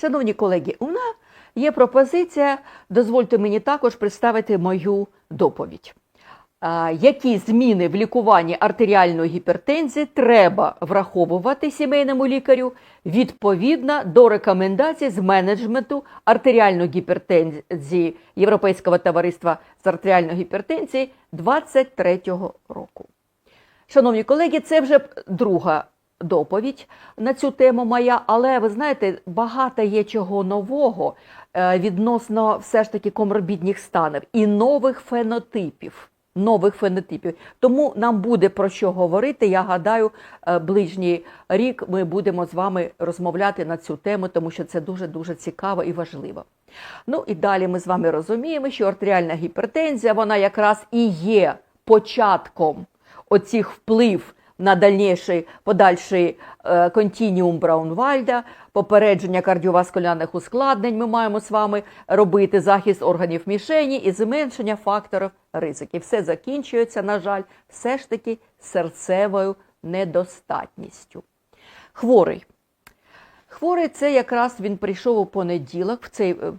Шановні колеги, у нас є пропозиція. Дозвольте мені також представити мою доповідь. Які зміни в лікуванні артеріальної гіпертензії треба враховувати сімейному лікарю відповідно до рекомендацій з менеджменту артеріальної гіпертензії Європейського товариства з артеріальної гіпертензії 2023 року? Шановні колеги, це вже друга доповідь на цю тему моя, але ви знаєте, багато є чого нового е, відносно все ж таки коморбідних станів і нових фенотипів. Нових фенотипів. Тому нам буде про що говорити. Я гадаю, е, ближній рік ми будемо з вами розмовляти на цю тему, тому що це дуже дуже цікаво і важливо. Ну і далі ми з вами розуміємо, що артеріальна гіпертензія вона якраз і є початком оцих вплив на дальніший подальший е, контініум Браунвальда, попередження кардіоваскулярних ускладнень. Ми маємо з вами робити захист органів мішені і зменшення факторів ризиків. Все закінчується, на жаль, все ж таки серцевою недостатністю. Хворий. Хворий це якраз він прийшов у понеділок, в цей, е,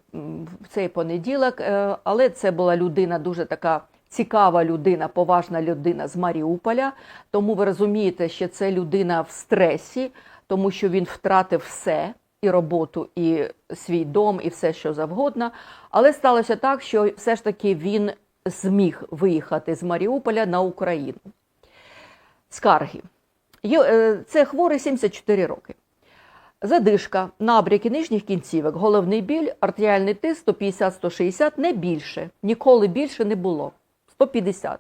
в цей понеділок, е, але це була людина дуже така цікава людина, поважна людина з Маріуполя. Тому ви розумієте, що це людина в стресі, тому що він втратив все. І роботу, і свій дом, і все, що завгодно. Але сталося так, що все ж таки він зміг виїхати з Маріуполя на Україну. Скарги. Е, Це хворий 74 роки. Задишка, набряки нижніх кінцівок, головний біль, артеріальний тиск 150-160, не більше. Ніколи більше не було. 150.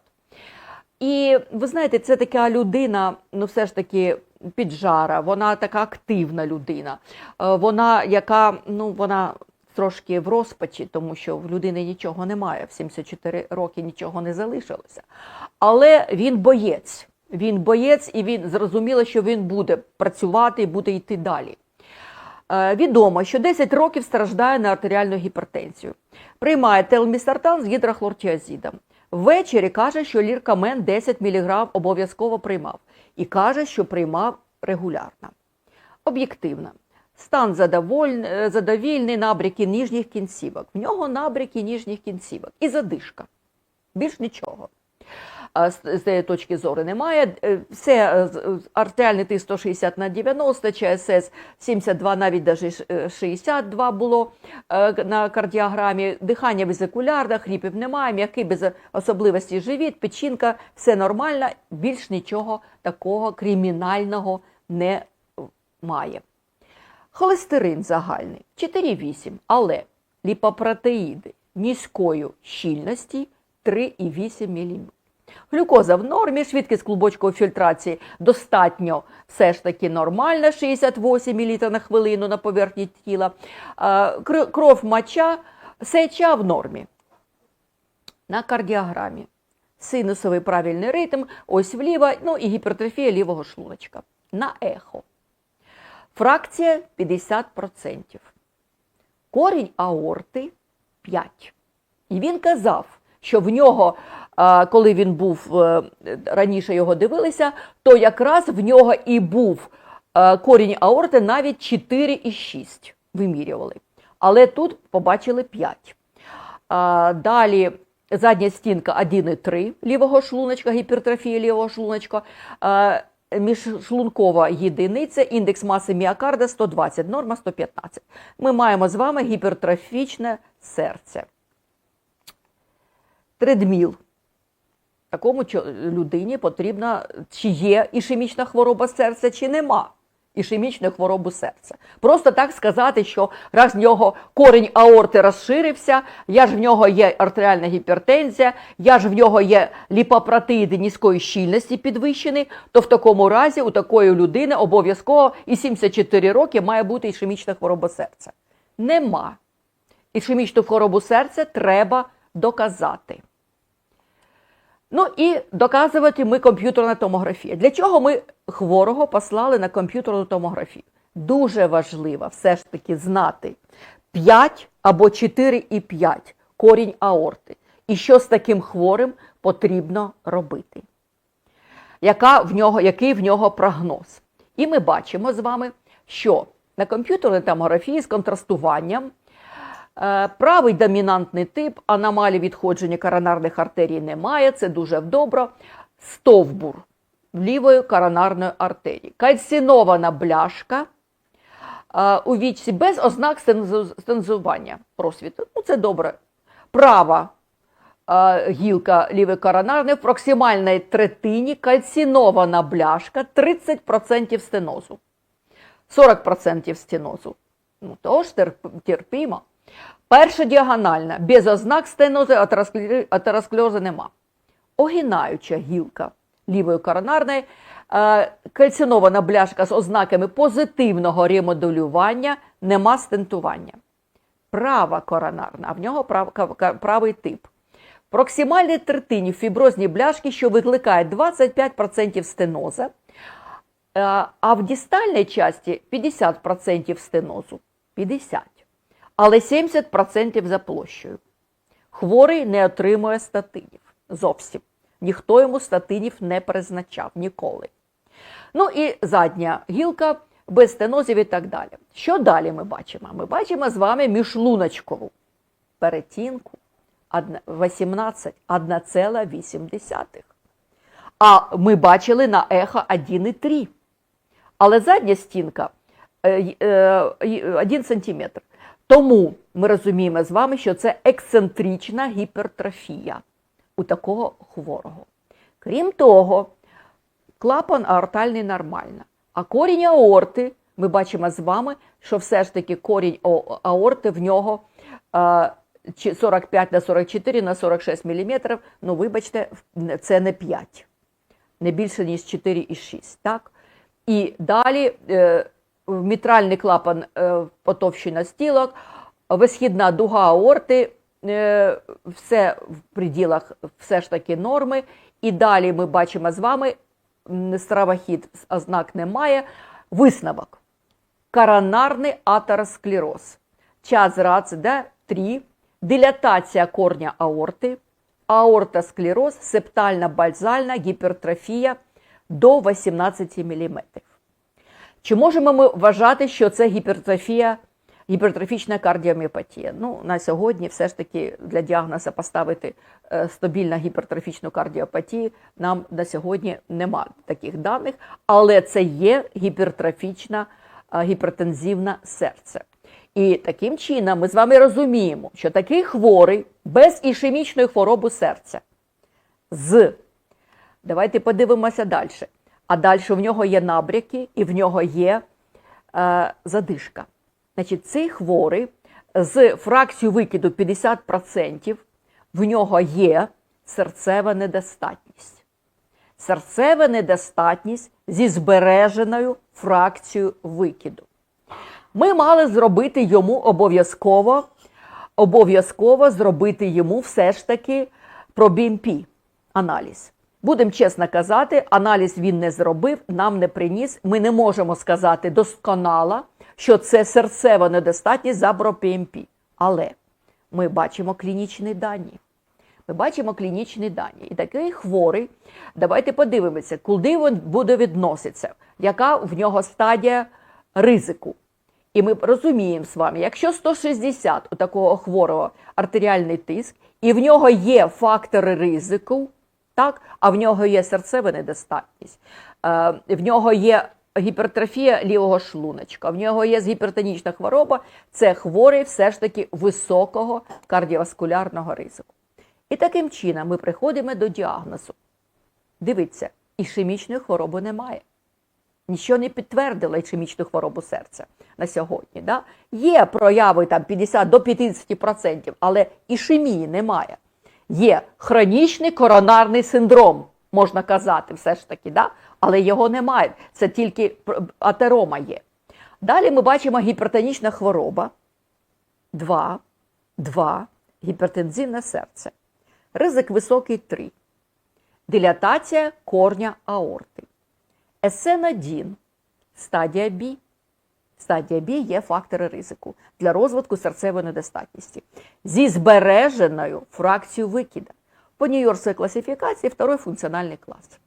І ви знаєте, це така людина, ну все ж таки піджара, вона така активна людина. Е, Вона, яка, ну, вона трошки в розпачі, тому що в людини нічого немає, в 74 роки нічого не залишилося. Але він боєць. Він боєць, і він зрозуміло, що він буде працювати і буде йти далі. Е, Відомо, що 10 років страждає на артеріальну гіпертензію. Приймає телмістартан з гідрохлортіазідом. Ввечері каже, що ліркамен 10 мг обов'язково приймав. І каже, що приймав регулярно. Об'єктивно. Стан задоволь- е, задовільний, набряки ніжніх кінцівок. В нього набряки ніжніх кінцівок і задишка. Більш нічого. З цієї точки зору немає. Е, Все е, артеріальний тиск 160 на 90, ЧСС 72, навіть ш- е, 62 було на кардіограмі. Дихання везикулярне, хріпів немає, м'який без особливості живіт, печінка, все нормально, більш нічого такого кримінального не має. Холестерин загальний 4,8, але ліпопротеїди низької щільності 3,8 мм. Глюкоза в нормі, швидкість клубочкової фільтрації достатньо все ж таки нормальна, 68 мл на хвилину на поверхні тіла. Кров моча, сеча в нормі. На кардіограмі. Синусовий правильний ритм, ось вліво, ну і гіпертрофія лівого шлуночка. На ехо. Фракція 50%. Корінь аорти 5. І він казав, що в нього, коли він був е, раніше його дивилися, то якраз в нього і був е, корінь аорти навіть 4,6 вимірювали. Але тут побачили 5. Далі задня стінка 1,3 лівого шлуночка, гіпертрофія лівого шлуночка. Міжшлункова єдиниця, індекс маси міокарда 120, норма 115. Ми маємо з вами гіпертрофічне серце. Тредміл. Такому людині потрібна, чи є ішемічна хвороба серця, чи нема ішемічної хвороби серця. Просто так сказати, що раз в нього корінь аорти розширився, я ж в нього є артеріальна гіпертензія, я ж в нього є ліпопротеїди низької щільності підвищені, то в такому разі у такої людини обов'язково і 74 роки має бути ішемічна хвороба серця. Нема. Ішемічну хворобу серця треба доказати. Ну і доказувати ми комп'ютерна томографія. Для чого ми хворого послали на комп'ютерну томографію? Дуже важливо все ж таки знати 5 або 4,5 корінь аорти. І що з таким хворим потрібно робити? Яка в нього, який в нього прогноз? І ми бачимо з вами, що на комп'ютерній томографії з контрастуванням. Е, Правий домінантний тип, аномалій відходження коронарних артерій немає, це дуже добре. Стовбур лівої коронарної артерії. Кальцинована бляшка е, у вічці без ознак стензування просвіту. Ну, це добре. Права е, гілка лівої коронарної в проксимальній третині кальцинована бляшка 30% стенозу. 40% стенозу. Ну, тож терп- терпімо. Перша діагональна, без ознак атероскле- атеросклерозу нема. Огинаюча гілка лівої коронарної, е, кальцинована бляшка з ознаками позитивного ремоделювання, нема стентування. Права коронарна, а в нього прав, правий тип. В проксимальній третині фіброзні бляшки, що викликають 25% стеноза, Е, а в дистальній часті 50% стенозу. 50. Але 70% за площею. Хворий не отримує статинів зовсім. Ніхто йому статинів не призначав ніколи. Ну і задня гілка без стенозів і так далі. Що далі ми бачимо? Ми бачимо з вами міжлуночкову перетінку одна- 18, 1,8. А ми бачили на ехо 1,3. Але задня стінка е, й- е, й- 1 см. Тому ми розуміємо з вами, що це ексцентрична гіпертрофія у такого хворого. Крім того, клапан аортальний нормально. А корінь аорти, ми бачимо з вами, що все ж таки корінь аорти в нього е, 45 на 44 на 46 мм. Ну, вибачте, це не 5 не більше, ніж 4,6. Так? І далі е, мітральний клапан е, потовщена стілок, висхідна дуга аорти, е, все в приділах все ж таки норми. І далі ми бачимо з вами стравохід, ознак немає. Висновок. Коронарний атеросклероз. Час рац, да, 3. Дилатація корня аорти, аортосклероз, септальна бальзальна гіпертрофія до 18 мм. Чи можемо ми вважати, що це гіпертрофія, гіпертрофічна кардіоміопатія? Ну, на сьогодні все ж таки для діагнозу поставити е, стабільну гіпертрофічну кардіопатію нам на сьогодні нема таких даних, але це є гіпертрофічна е, гіпертензивне серце. І таким чином ми з вами розуміємо, що такий хворий без ішемічної хвороби серця з Давайте подивимося далі. А далі в нього є набряки і в нього є е, задишка. Значить, цей хворий з фракцією викиду 50% в нього є серцева недостатність. Серцева недостатність зі збереженою фракцією викиду. Ми мали зробити йому обов'язково, обов'язково зробити йому все ж таки про БМП аналіз. Будемо чесно казати, аналіз він не зробив, нам не приніс. Ми не можемо сказати досконало, що це серцева недостатність за БРО-ПМП. Але ми бачимо клінічні дані. Ми бачимо клінічні дані. І такий хворий, давайте подивимося, куди він буде відноситися, яка в нього стадія ризику. І ми розуміємо з вами, якщо 160 у такого хворого артеріальний тиск, і в нього є фактори ризику, так, а в нього є серцева недостатність, е, в нього є гіпертрофія лівого шлуночка, в нього є гіпертонічна хвороба, це хворий все ж таки високого кардіоваскулярного ризику. І таким чином ми приходимо до діагнозу. Дивіться, ішемічної хвороби немає. Нічого не підтвердило ішемічну хворобу серця на сьогодні. Да? Є прояви там 50 до 50%, але ішемії немає. Є хронічний коронарний синдром, можна казати, все ж таки, да? але його немає. Це тільки атерома є. Далі ми бачимо гіпертонічна хвороба. 2, 2, гіпертензивне серце. Ризик високий 3. Дилатація корня аорти. СН1, стадія Б. Стадія Б є фактори ризику для розвитку серцевої недостатності зі збереженою фракцією викида. По Нью-Йоркській класифікації второй функціональний клас.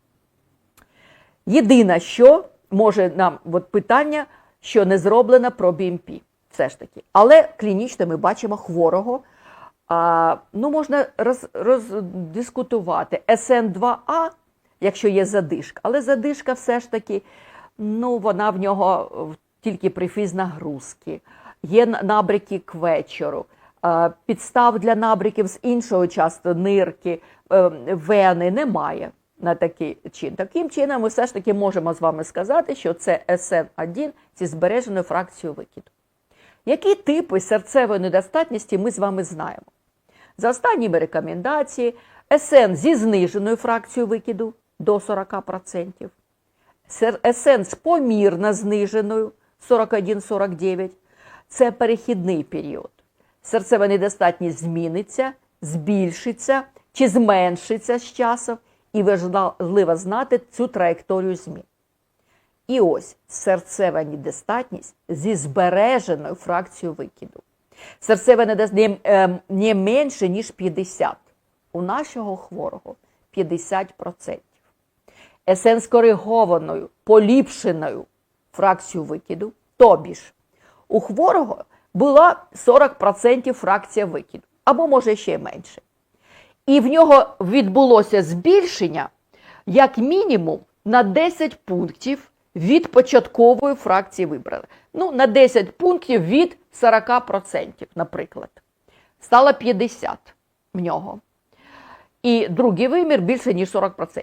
Єдине, що може нам от питання, що не зроблена про БМП. Все ж таки. Але клінічно ми бачимо хворого. А, ну, можна роз, роздискутувати СН2А, якщо є задишка, але задишка все ж таки, ну, вона в нього в- тільки при фізнагрузки, є н- набряки к вечору, підстав для набряків з іншого часто нирки, е, вени немає на такий чин. Таким чином, ми все ж таки можемо з вами сказати, що це СН1 зі збереженою фракцією викиду. Які типи серцевої недостатності ми з вами знаємо? За останніми рекомендаціями, СН зі зниженою фракцією викиду до 40%, Сер- СН з помірно зниженою 41-49 це перехідний період. Серцева недостатність зміниться, збільшиться чи зменшиться з часом, і важливо знати цю траєкторію змін. І ось серцева недостатність зі збереженою фракцією викиду. Серцева недостатність не, е, не менше, ніж 50. У нашого хворого 50%. СН з коригованою, поліпшеною фракцією викиду, тобі ж у хворого була 40% фракція викиду, або може ще менше. І в нього відбулося збільшення як мінімум на 10 пунктів від початкової фракції вибрали. Ну, на 10 пунктів від 40%, наприклад. Стало 50 в нього. І другий вимір більше, ніж 40%.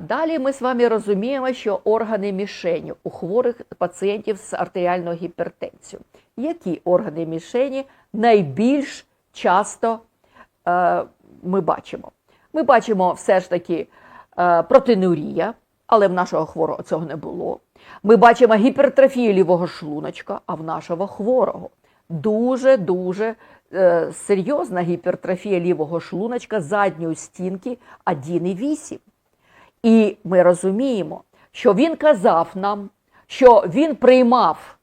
Далі ми з вами розуміємо, що органи мішені у хворих пацієнтів з артеріальною гіпертензією. Які органи мішені найбільш часто е, ми бачимо? Ми бачимо все ж таки е, протинурія, але в нашого хворого цього не було. Ми бачимо гіпертрофію лівого шлуночка, а в нашого хворого дуже-дуже е, серйозна гіпертрофія лівого шлуночка задньої стінки 1,8. І ми розуміємо, що він казав нам, що він приймав,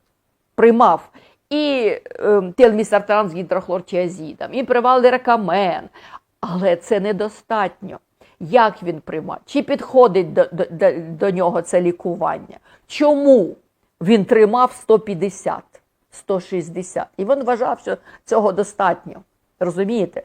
приймав і е, телмісартан з гідрохлортіазідом, і привалдеракамен, але це недостатньо. Як він приймав? Чи підходить до, до, до, до нього це лікування? Чому він тримав 150, 160? І він вважав, що цього достатньо. Розумієте?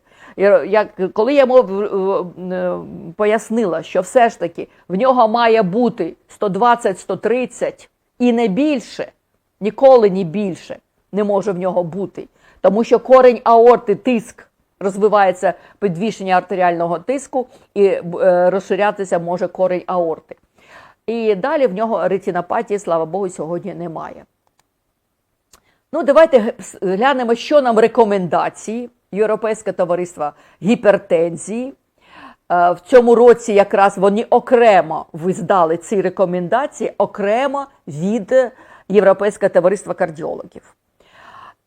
Як, коли я йому е, пояснила, що все ж таки в нього має бути 120-130 і не більше, ніколи не більше не може в нього бути. Тому що корень аорти, тиск розвивається підвищення артеріального тиску і е, розширятися може корень аорти. І далі в нього ретинопатії, слава Богу, сьогодні немає. Ну, давайте глянемо, що нам рекомендації Європейське товариство гіпертензії. Е, В цьому році якраз вони окремо виздали ці рекомендації окремо від Європейського товариства кардіологів.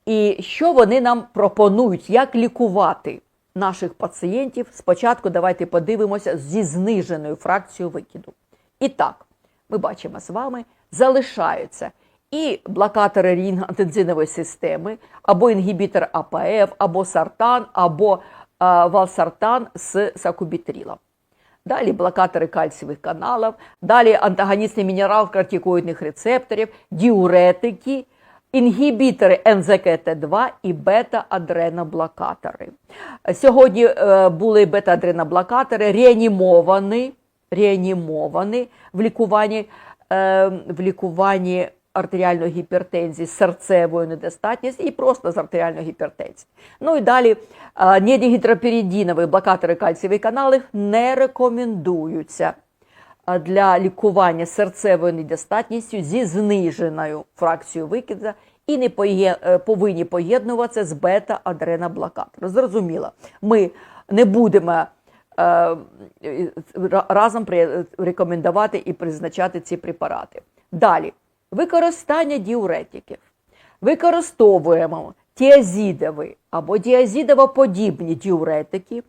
І що вони нам пропонують, як лікувати наших пацієнтів? Спочатку давайте подивимося зі зниженою фракцією викиду. І так, ми бачимо з вами, залишаються і блокатори рінготензинової системи, або інгібітор АПФ, або сартан, або а, валсартан з сакубітрилом. Далі блокатори кальцієвих каналів, далі антагоністи мінерал кортикоїдних рецепторів, діуретики, інгібітори НЗКТ2 і бета-адреноблокатори. Сьогодні е, були бета-адреноблокатори реанімовані, реанімовані в лікуванні, е, в лікуванні артеріальної гіпертензії, серцевої недостатності і просто з артеріальної гіпертензії. Ну і далі недігідроперидінові блокатори кальцієвих каналів не рекомендуються для лікування серцевою недостатністю зі зниженою фракцією викиду і не е, повинні поєднуватися з бета-адреноблокатором. Зрозуміло, ми не будемо е, разом рекомендувати і призначати ці препарати. Далі, використання діуретиків. Використовуємо тіазідові або діазідово-подібні діуретики,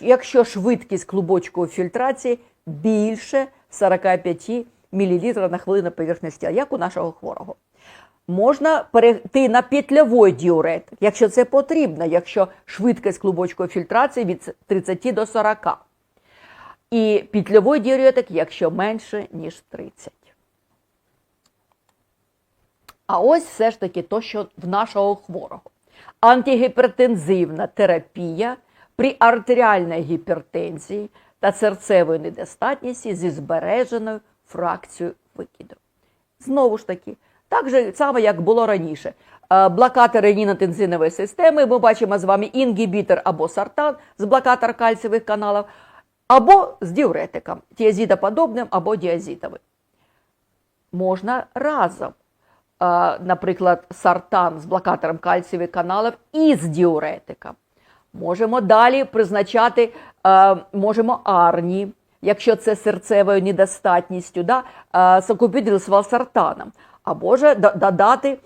якщо- швидкість клубочкової фільтрації більше 45 мл на хвилину поверхності, як у нашого хворого. Можна перейти на петлявий діуретик, якщо це потрібно, якщо швидкість клубочкової фільтрації від 30 до 40. І петлявий діуретик, якщо менше, ніж 30. А ось все ж таки то, що в нашого хворого. Антигіпертензивна терапія при артеріальній гіпертензії та серцевої недостатності зі збереженою фракцією викиду. Знову ж таки, так же само, як було раніше. Е, Блокатор ренінотензинової системи, ми бачимо з вами інгібітор або сартан з блокатор кальцієвих каналів, або з діуретиком, тіазідоподобним або діазітовим. Можна разом, наприклад, сартан з блокатором кальцієвих каналів і з діуретиком. Можемо далі призначати, можемо арні, якщо це серцевою недостатністю, да, сокупідрил з валсартаном, або ж додати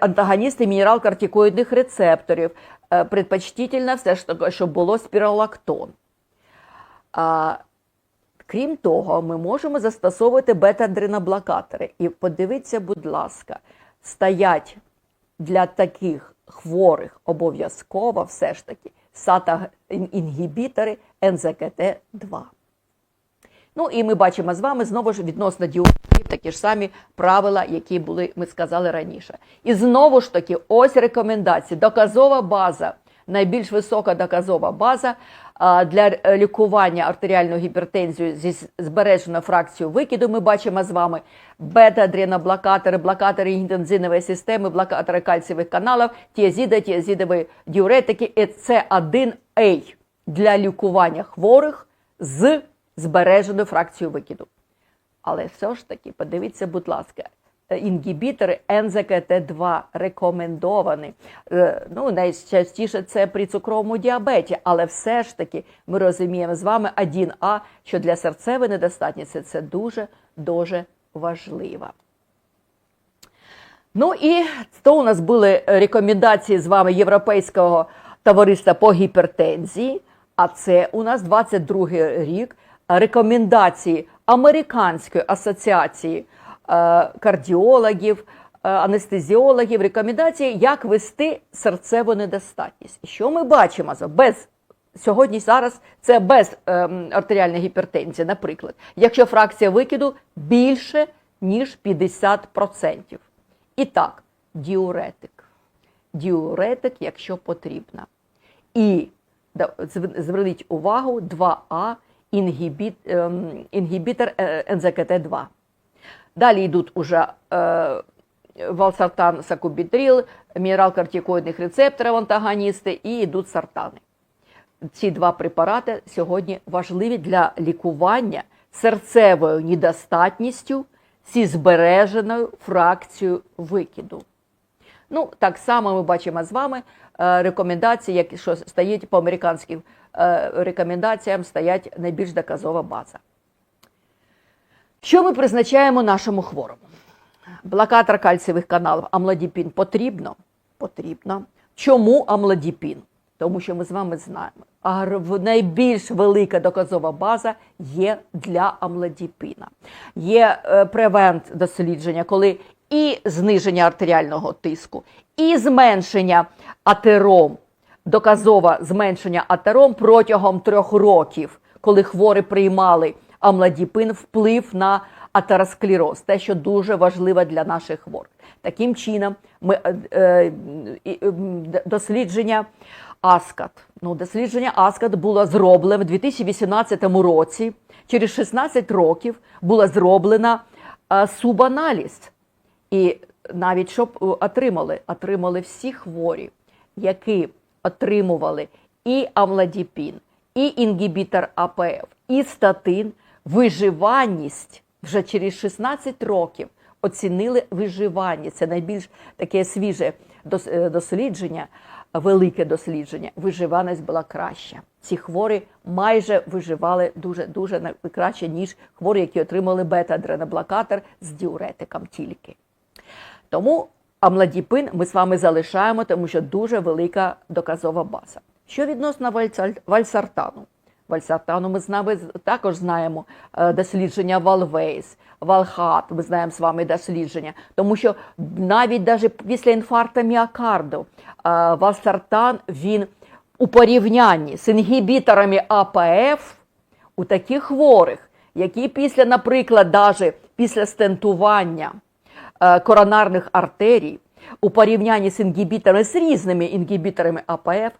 антагоністи мінерал-кортикоїдних рецепторів, е, предпочтительно все ж таки, щоб було спіролактон. Крім того, ми можемо застосовувати бета-адреноблокатори. І подивіться, будь ласка, стоять для таких хворих обов'язково все ж таки сата-інгібітори НЗКТ-2. Ну і ми бачимо з вами знову ж відносно діоптів такі ж самі правила, які були, ми сказали раніше. І знову ж таки, ось рекомендації. Доказова база, найбільш висока доказова база для е, лікування артеріальної гіпертензії зі збереженою фракцією викиду. Ми бачимо з вами бета-адреноблокатори, блокатори інтензивної системи, блокатори кальцієвих каналів, тіазіда, тіазідові діуретики. І це 1А для лікування хворих з збереженою фракцією викиду. Але все ж таки, подивіться, будь ласка, інгібітори НЗКТ2 рекомендовані. Е, Ну, найчастіше це при цукровому діабеті, але все ж таки ми розуміємо з вами 1А, що для серцевої недостатності це дуже дуже важливо. Ну і то у нас були рекомендації з вами Європейського товариства по гіпертензії. А це у нас 22 рік рекомендації Американської асоціації кардіологів, е, анестезіологів, рекомендації, як вести серцеву недостатність. Що ми бачимо без сьогодні зараз це без ем, артеріальної гіпертензії, наприклад, якщо фракція викиду більше ніж 50%. І так, діуретик. Діуретик, якщо потрібно. І зверніть увагу 2А інгібіт, ем, інгібітор е, НЗКТ-2. Далі йдуть уже е, валсартан сакубітрил, мінерал кортикоїдних рецепторів антагоністи і йдуть сартани. Ці два препарати сьогодні важливі для лікування серцевою недостатністю зі збереженою фракцією викиду. Ну, так само ми бачимо з вами е, рекомендації, які що стоять по американським е, рекомендаціям, стоять найбільш доказова база. Що ми призначаємо нашому хворому? Блокатор кальцієвих каналів амлодіпін потрібно? Потрібно. Чому амлодіпін? Тому що ми з вами знаємо, а найбільш велика доказова база є для амлодіпіна. Є е, превент дослідження, коли і зниження артеріального тиску, і зменшення атером, доказове зменшення атером протягом трьох років, коли хворі приймали амлодіпин, вплив на атеросклероз, те, що дуже важливо для наших хворих. Таким чином, ми е, е, е, д- дослідження АСКАТ. Ну, дослідження АСКАТ було зроблено в 2018 році. Через 16 років була зроблена е, субаналіз. І навіть щоб е, отримали, отримали всі хворі, які отримували і амлодіпін, і інгібітор АПФ, і статин, виживаність вже через 16 років оцінили виживаність. Це найбільш таке свіже е, дослідження, велике дослідження. Виживаність була краща. Ці хворі майже виживали дуже дуже краще, ніж хворі, які отримали бета-адреноблокатор з діуретиком тільки. Тому амлодіпин ми з вами залишаємо, тому що дуже велика доказова база. Що відносно вальсартану? Вальсартану ми з нами також знаємо е, дослідження Валвейс, Валхат, ми знаємо з вами дослідження, тому що навіть даже після інфаркту міокарду е, вальсартан він у порівнянні з інгібіторами АПФ у таких хворих, які після, наприклад, даже після стентування е, коронарних артерій у порівнянні з інгібіторами, з різними інгібіторами АПФ,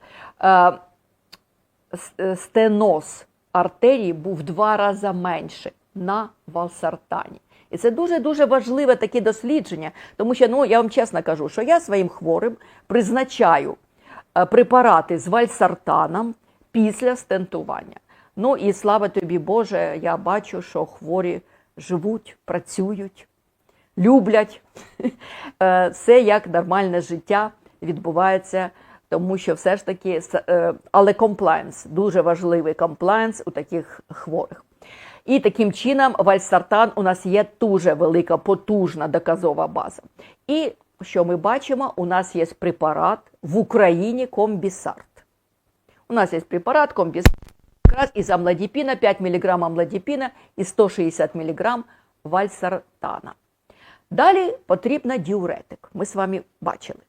стеноз артерії був два рази менше на валсартані. І це дуже-дуже важливе таке дослідження, тому що ну, я вам чесно кажу, що я своїм хворим призначаю е, препарати з вальсартаном після стентування. Ну і слава тобі, Боже, я бачу, що хворі живуть, працюють, люблять. Е, Все як нормальне життя відбувається, тому що все ж таки, е, але комплайнс, дуже важливий комплайнс у таких хворих. І таким чином вальсартан у нас є дуже велика, потужна доказова база. І що ми бачимо, у нас є препарат в Україні комбісарт. У нас є препарат комбісарт якраз із амлодипіна, 5 мг амлодипіна і 160 мг вальсартана. Далі потрібна діуретик. Ми з вами бачили.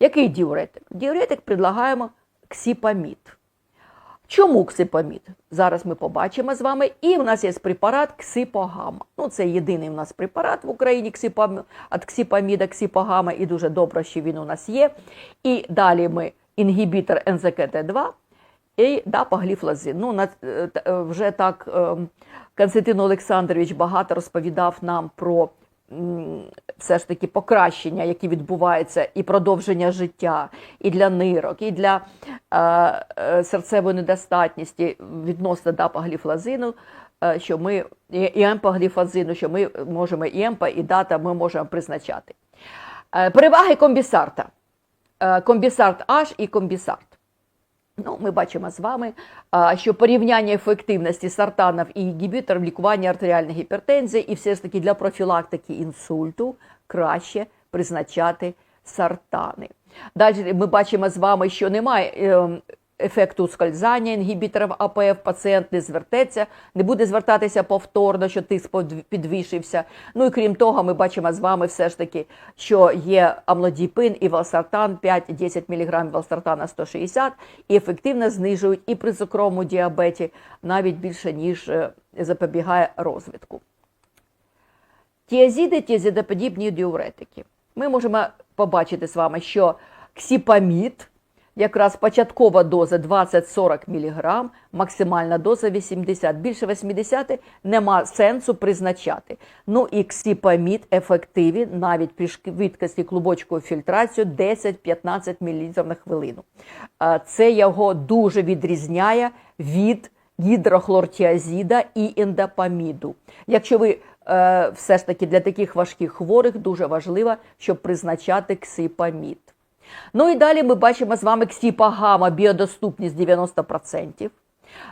Який діуретик? Діуретик предлагаємо ксіпамід. Чому ксипамід? Зараз ми побачимо з вами. І в нас є препарат ксипогама. Ну, це єдиний у нас препарат в Україні від ксипаміда, ксипогама, і дуже добре, що він у нас є. І далі ми інгібітор НЗКТ2 і дапагліфлазин. Ну, е, е, вже так е, Константин Олександрович багато розповідав нам про все ж таки покращення, які відбуваються, і продовження життя, і для нирок, і для е, е, серцевої недостатності відносно дапагліфлазину, е, що ми і емпагліфазину, що ми можемо і емпа, і дата ми можемо призначати. Е, Переваги комбісарта. Комбісарт H і комбісарт. Ну, ми бачимо з вами, що порівняння ефективності сартанів і інгібіторів лікування артеріальної гіпертензії і все ж таки для профілактики інсульту краще призначати сартани. Далі ми бачимо з вами, що немає ем, ефекту скользання інгібіторів АПФ, пацієнт не звертеться, не буде звертатися повторно, що тиск підвищився. Ну і крім того, ми бачимо з вами все ж таки, що є амлодіпин і валсартан 5-10 мг валсартана 160 і ефективно знижують і при цукровому діабеті навіть більше, ніж е, запобігає розвитку. Тіазіди, тіазідоподібні діуретики. Ми можемо побачити з вами, що ксіпамід, якраз початкова доза 20-40 мг, максимальна доза 80. Більше 80 нема сенсу призначати. Ну і ксіпамід ефективний навіть при швидкості клубочкової фільтрації 10-15 мл на хвилину. Це його дуже відрізняє від гідрохлортіазіда і ендопаміду. Якщо ви е, все ж таки для таких важких хворих дуже важливо, щоб призначати ксипамід. Ну і далі ми бачимо з вами ксіпагама, біодоступність 90%.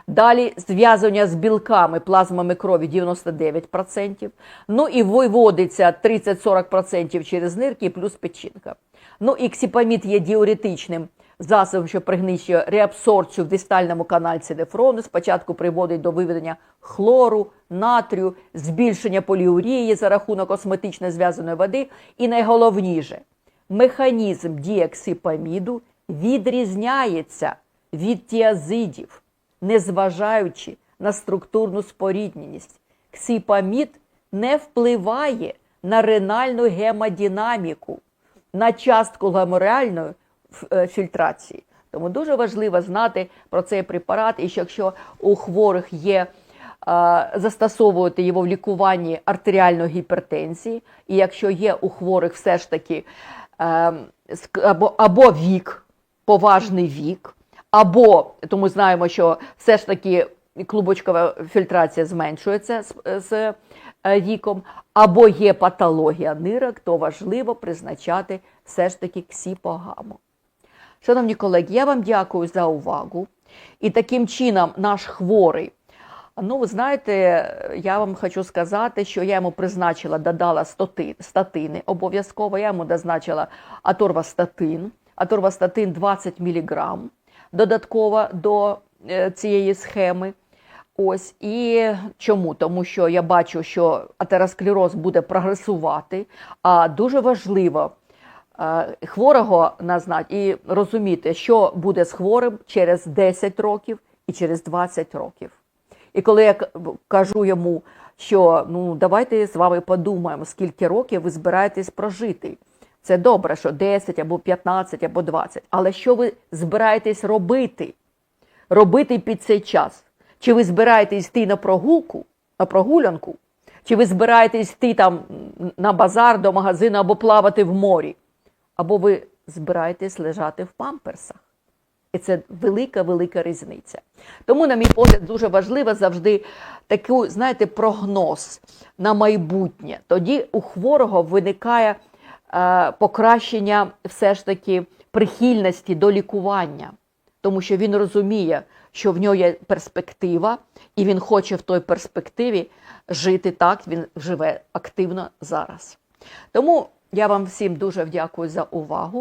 Далі зв'язування з білками, плазмами крові 99%. Ну і виводиться 30-40% через нирки плюс печінка. Ну і ксіпамід є діуретичним засобом, що пригничує реабсорбцію в дистальному канальці нефрону. Спочатку приводить до виведення хлору, натрію, збільшення поліурії за рахунок осмотично зв'язаної води. І найголовніше, механізм дії ксипаміду відрізняється від тіазидів, незважаючи на структурну спорідненість. Ксипамід не впливає на ренальну гемодинаміку, на частку геморреальної е, фільтрації. Тому дуже важливо знати про цей препарат, і що якщо у хворих є застосовувати його в лікуванні артеріальної гіпертензії, і якщо є у хворих все ж таки або, або вік, поважний вік, або тому знаємо, що все ж таки клубочкова фільтрація зменшується з, з е, віком, або є патологія нирок, то важливо призначати все ж таки ксіпогаму. Шановні колеги, я вам дякую за увагу. І таким чином наш хворий. Ну, ви знаєте, я вам хочу сказати, що я йому призначила, додала стоти- статини обов'язково. Я йому дозначила аторвастатин, аторвастатин 20 мг додатково до е, цієї схеми. Ось і чому? Тому що я бачу, що атеросклероз буде прогресувати, а дуже важливо е, хворого назнати і розуміти, що буде з хворим через 10 років і через 20 років. І коли я кажу йому, що ну давайте з вами подумаємо, скільки років ви збираєтесь прожити. Це добре, що 10 або 15 або 20. Але що ви збираєтесь робити? Робити під цей час? Чи ви збираєтесь йти на прогулку, на прогулянку? Чи ви збираєтесь йти там на базар до магазину або плавати в морі? Або ви збираєтесь лежати в памперсах? І це велика, велика різниця. Тому, на мій погляд, дуже важливо завжди такий, знаєте, прогноз на майбутнє. Тоді у хворого виникає е, покращення все ж таки прихильності до лікування, тому що він розуміє, що в нього є перспектива, і він хоче в той перспективі жити так, він живе активно зараз. Тому я вам всім дуже дякую за увагу.